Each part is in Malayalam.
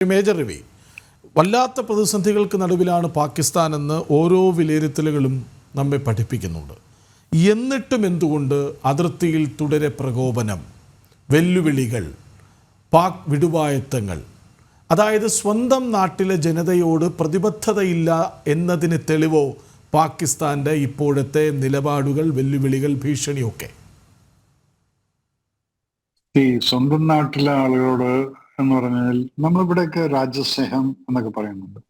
മേജർ രവി വല്ലാത്ത പ്രതിസന്ധികൾക്ക് നടുവിലാണ് പാകിസ്ഥാൻ എന്ന് ഓരോ വിലയിരുത്തലുകളും നമ്മെ പഠിപ്പിക്കുന്നുണ്ട്. എന്നിട്ടും എന്തുകൊണ്ട് അതിർത്തിയിൽ തുടരെ പ്രകോപനം വെല്ലുവിളികൾ പാക് വിടുവായത്തങ്ങൾ അതായത് സ്വന്തം നാട്ടിലെ ജനതയോട് പ്രതിബദ്ധതയില്ല എന്നതിന് തെളിവോ പാകിസ്ഥാന്റെ ഇപ്പോഴത്തെ നിലപാടുകൾ വെല്ലുവിളികൾ ഭീഷണിയൊക്കെ? ഈ സ്വന്തം നാട്ടിലെ ആളുകളോട് എന്ന് പറഞ്ഞാൽ നമ്മളിവിടെയൊക്കെ രാജ്യസ്നേഹം എന്നൊക്കെ പറയുന്നുണ്ട്.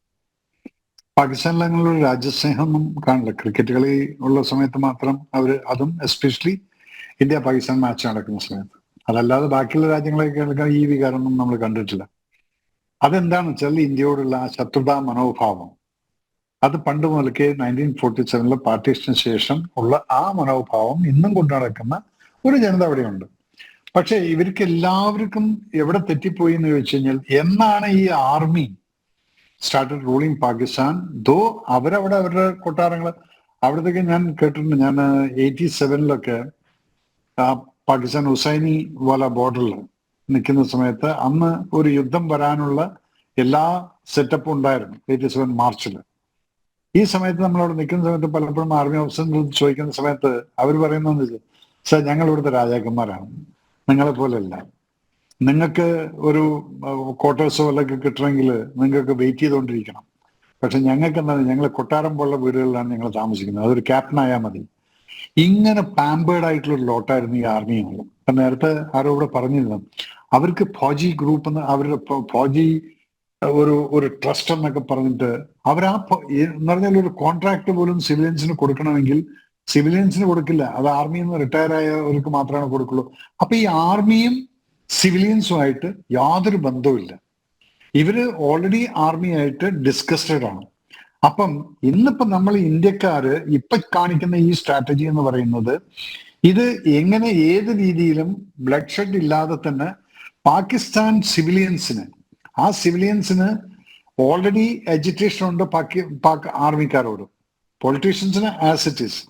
പാകിസ്ഥാനിൽ അങ്ങനെയുള്ള രാജ്യസ്നേഹം ഒന്നും കാണില്ല. ക്രിക്കറ്റ് കളി ഉള്ള സമയത്ത് മാത്രം അവർ അതും എസ്പെഷ്യലി ഇന്ത്യ പാകിസ്ഥാൻ മാച്ച് നടക്കുന്ന സമയത്ത്. അതല്ലാതെ ബാക്കിയുള്ള രാജ്യങ്ങളൊക്കെ ഈ വികാരമൊന്നും നമ്മൾ കണ്ടിട്ടില്ല. അതെന്താണ് വെച്ചാൽ ഇന്ത്യയോടുള്ള ആ ശത്രുതാ മനോഭാവം. അത് പണ്ട് മുതൽക്കേ നയന്റീൻ ഫോർട്ടി സെവനിലെ പാർട്ടീഷന് ശേഷം ഉള്ള ആ മനോഭാവം ഇന്നും കൊണ്ടു നടക്കുന്ന ഒരു ജനത അവിടെയുണ്ട്. പക്ഷെ ഇവർക്ക് എല്ലാവർക്കും എവിടെ തെറ്റിപ്പോയി എന്ന് ചോദിച്ചു കഴിഞ്ഞാൽ എന്നാണ് ഈ army started ruling Pakistan though അവരവിടെ അവരുടെ കൊട്ടാരങ്ങൾ. അവിടത്തേക്ക് ഞാൻ കേട്ടിട്ടുണ്ട് ഞാൻ എയ്റ്റി സെവനിലൊക്കെ പാകിസ്ഥാൻ ഹുസൈനി വാല ബോർഡറിൽ നിൽക്കുന്ന സമയത്ത് അന്ന് ഒരു യുദ്ധം വരാനുള്ള എല്ലാ സെറ്റപ്പും ഉണ്ടായിരുന്നു എയ്റ്റി സെവൻ മാർച്ചിൽ. ഈ സമയത്ത് നമ്മളവിടെ നിൽക്കുന്ന സമയത്ത് പലപ്പോഴും ആർമി ഓഫീസറിൽ ചോദിക്കുന്ന സമയത്ത് അവർ പറയുന്നത് സാർ ഞങ്ങൾ ഇവിടുത്തെ രാജാക്കന്മാരാണ്. നിങ്ങളെ പോലെയല്ല നിങ്ങൾക്ക് ഒരു ക്വാർട്ടേഴ്സോ അല്ലെങ്കിൽ കിട്ടണമെങ്കിൽ നിങ്ങൾക്ക് വെയിറ്റ് ചെയ്തുകൊണ്ടിരിക്കണം. പക്ഷെ ഞങ്ങൾക്ക് എന്താണ് ഞങ്ങൾ കൊട്ടാരം പോലുള്ള വീടുകളിലാണ് ഞങ്ങൾ താമസിക്കുന്നത്. അതൊരു ക്യാപ്റ്റൻ ആയാൽ മതി. ഇങ്ങനെ പാമ്പേർഡ് ആയിട്ടുള്ള ഒരു ലോട്ടായിരുന്നു ഈ ആർമി എന്നുള്ളത് നേരത്തെ ആരോ ഇവിടെ പറഞ്ഞിരുന്നു. അവർക്ക് ഫോജി ഗ്രൂപ്പ് എന്ന് അവരുടെ ഫോജി ഒരു ഒരു ട്രസ്റ്റ് എന്നൊക്കെ പറഞ്ഞിട്ട് അവർ ആ എന്ന് പറഞ്ഞാൽ ഒരു കോൺട്രാക്ട് പോലും സിവിലിയൻസിന് കൊടുക്കണമെങ്കിൽ സിവിലിയൻസിന് കൊടുക്കില്ല. അത് ആർമിയിൽ നിന്ന് റിട്ടയർ ആയവർക്ക് മാത്രമാണ് കൊടുക്കുള്ളൂ. അപ്പൊ ഈ ആർമിയും സിവിലിയൻസുമായിട്ട് യാതൊരു ബന്ധവുമില്ല. ഇവർ ഓൾറെഡി ആർമിയായിട്ട് ഡിസ്കസ്റ്റഡ് ആണ്. അപ്പം ഇന്നിപ്പോ നമ്മൾ ഇന്ത്യക്കാര് ഇപ്പൊ കാണിക്കുന്ന ഈ സ്ട്രാറ്റജി എന്ന് പറയുന്നത് ഇത് എങ്ങനെ ഏത് രീതിയിലും ബ്ലഡ് ഷെഡ് ഇല്ലാതെ തന്നെ പാകിസ്ഥാൻ സിവിലിയൻസിന് ആ സിവിലിയൻസിന് ഓൾറെഡി എജിറ്റേഷൻ ഉണ്ട് പാക്കി പാക് ആർമിക്കാരോട്. പൊളിറ്റീഷ്യൻസിന് ആസ് ഇറ്റ് ഈസ്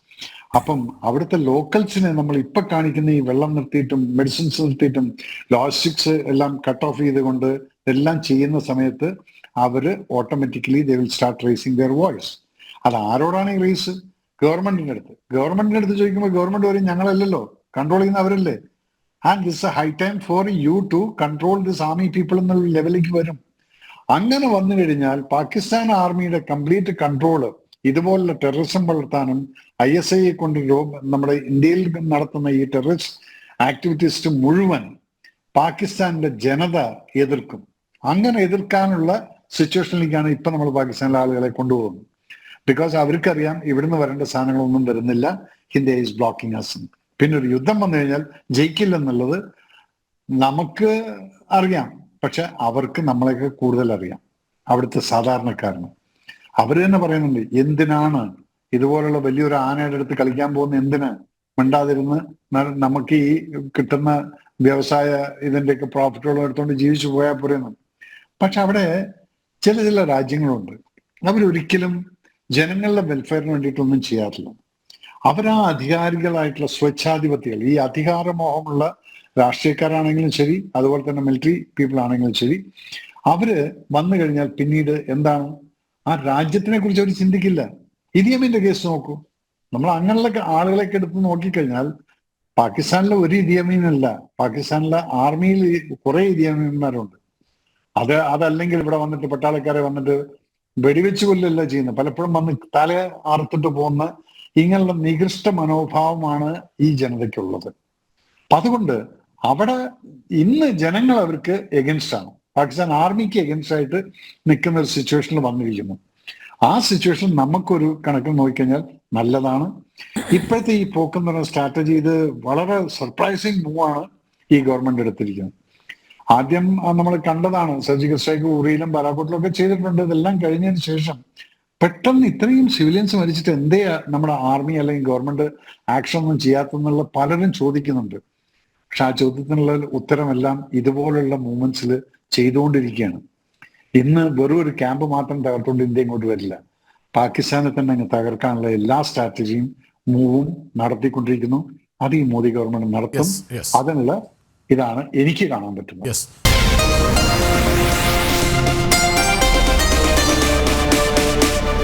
അപ്പം അവിടുത്തെ ലോക്കൽസിനെ നമ്മൾ ഇപ്പൊ കാണിക്കുന്ന ഈ വെള്ളം നിർത്തിയിട്ടും മെഡിസിൻസ് നിർത്തിയിട്ടും ലോജിസ്റ്റിക്സ് എല്ലാം കട്ട് ഓഫ് ചെയ്തുകൊണ്ട് എല്ലാം ചെയ്യുന്ന സമയത്ത് അവർ automatically they will start raising their voice അത് ആരോടാണ് ഈ റേസ് ഗവൺമെന്റിന്റെ അടുത്ത്. ഗവൺമെന്റിന്റെ അടുത്ത് ചോദിക്കുമ്പോൾ ഗവൺമെന്റ് വരെ ഞങ്ങളല്ലല്ലോ. കൺട്രോൾ ചെയ്യുന്ന അവരല്ലേ? And this high time for you to control this army people എന്നുള്ള ലെവലിലേക്ക് വരും. അങ്ങനെ വന്നു കഴിഞ്ഞാൽ പാകിസ്ഥാൻ ആർമിയുടെ കംപ്ലീറ്റ് കൺട്രോൾ ഇതുപോലുള്ള ടെററിസം വളർത്താനും ഐ എസ് ഐയെ കൊണ്ട് നമ്മുടെ ഇന്ത്യയിൽ നടത്തുന്ന ഈ ടെററിസ്റ്റ് ആക്ടിവിറ്റീസ് മുഴുവൻ പാകിസ്ഥാനിലെ ജനത എതിർക്കും. അങ്ങനെ എതിർക്കാനുള്ള സിറ്റുവേഷനിലേക്കാണ് ഇപ്പൊ നമ്മൾ പാകിസ്ഥാനിലെ ആളുകളെ കൊണ്ടുപോകുന്നത്. ബിക്കോസ് അവർക്കറിയാം ഇവിടുന്ന് വരേണ്ട സാധനങ്ങളൊന്നും വരുന്നില്ല. ഇന്ത്യ ഈസ് ബ്ലോക്കിംഗ് അസ് പിന്നെ ഒരു യുദ്ധം വന്നു കഴിഞ്ഞാൽ ജയിക്കില്ലെന്നുള്ളത് നമുക്ക് അറിയാം. പക്ഷെ അവർക്ക് നമ്മളെയൊക്കെ കൂടുതൽ അറിയാം. അവിടുത്തെ സാധാരണക്കാരന്. അവർ തന്നെ പറയുന്നുണ്ട് എന്തിനാണ് ഇതുപോലുള്ള വലിയൊരു ആനയുടെ അടുത്ത് കളിക്കാൻ പോകുന്ന എന്തിന് മിണ്ടാതിരുന്ന് നമുക്ക് ഈ കിട്ടുന്ന വ്യവസായ ഇതിന്റെയൊക്കെ പ്രോഫിറ്റുകളും എടുത്തുകൊണ്ട് ജീവിച്ചു പോയാൽ പോരുന്നു. പക്ഷെ അവിടെ ചില ചില രാജ്യങ്ങളുണ്ട്. അവരൊരിക്കലും ജനങ്ങളുടെ വെൽഫെയറിന് വേണ്ടിയിട്ടൊന്നും ചെയ്യാറില്ല. അവരാ അധികാരികളായിട്ടുള്ള സ്വച്ഛാധിപത്യങ്ങൾ ഈ അധികാരമോഹമുള്ള രാഷ്ട്രീയക്കാരാണെങ്കിലും ശരി അതുപോലെ തന്നെ മിലിറ്ററി പീപ്പിൾ ആണെങ്കിലും ശരി. അവർ വന്നു കഴിഞ്ഞാൽ പിന്നീട് എന്താണ് ആ രാജ്യത്തിനെ കുറിച്ച് അവർ ചിന്തിക്കില്ല. ഇഡിയമിന്റെ കേസ് നോക്കൂ. നമ്മൾ അങ്ങനെയുള്ള ആളുകളൊക്കെ എടുത്ത് നോക്കിക്കഴിഞ്ഞാൽ പാകിസ്ഥാനിലെ ഒരു ഇഡിയമീനല്ല പാകിസ്ഥാനിലെ ആർമിയിൽ കുറെ ഇഡിയമീന്മാരുണ്ട് അത് അതല്ലെങ്കിൽ ഇവിടെ വന്നിട്ട് പട്ടാളക്കാരെ വന്നിട്ട് വെടിവെച്ച് കൊല്ലല്ല ചെയ്യുന്നത്. പലപ്പോഴും വന്ന് തല അറുത്തിട്ട് പോകുന്ന ഇങ്ങനെയുള്ള നികൃഷ്ട മനോഭാവമാണ് ഈ ജനതയ്ക്കുള്ളത്. അപ്പൊ അതുകൊണ്ട് അവിടെ ഇന്ന് ജനങ്ങൾ അവർക്ക് എഗൻസ്റ്റ് ആണ്. പാകിസ്ഥാൻ ആർമിക്ക് എഗൻസ്റ്റ് ആയിട്ട് നിൽക്കുന്ന ഒരു സിറ്റുവേഷനിൽ വന്നിരിക്കുന്നു. ആ സിറ്റുവേഷൻ നമുക്കൊരു കണക്കിൽ നോക്കിക്കഴിഞ്ഞാൽ നല്ലതാണ്. ഇപ്പോഴത്തെ ഈ പോക്കെന്ന് പറയുന്ന സ്ട്രാറ്റജി ഇത് വളരെ സർപ്രൈസിങ് മൂവ് ആണ് ഈ ഗവൺമെന്റ് എടുത്തിരിക്കുന്നത്. ആദ്യം നമ്മൾ കണ്ടതാണ് സർജിക്കൽ സ്ട്രൈക്ക് ഉറിയിലും ബാലാക്കോട്ടിലും ഒക്കെ ചെയ്തിട്ടുണ്ട്. ഇതെല്ലാം കഴിഞ്ഞതിന് ശേഷം പെട്ടെന്ന് ഇത്രയും സിവിലിയൻസ് മരിച്ചിട്ട് എന്തേ നമ്മുടെ ആർമി അല്ലെങ്കിൽ ഗവൺമെന്റ് ആക്ഷൻ ഒന്നും ചെയ്യാത്തെന്നുള്ള പലരും ചോദിക്കുന്നുണ്ട്. പക്ഷെ ആ ചോദ്യത്തിനുള്ള ഉത്തരമെല്ലാം ഇതുപോലുള്ള മൂവ്മെന്റ്സിൽ ചെയ്തുകൊണ്ടിരിക്കുകയാണ്. ഇന്ന് വെറും ഒരു ക്യാമ്പ് മാത്രം തകർത്തുകൊണ്ട് ഇന്ത്യ ഇങ്ങോട്ട് വരില്ല. പാകിസ്ഥാനെ തന്നെ അങ്ങ് തകർക്കാനുള്ള എല്ലാ സ്ട്രാറ്റജിയും മൂവും നടത്തിക്കൊണ്ടിരിക്കുന്നു. അത് ഈ മോദി ഗവൺമെന്റ് നടത്തും. അതിനുള്ള ഇതാണ് എനിക്ക് കാണാൻ പറ്റുന്നത്.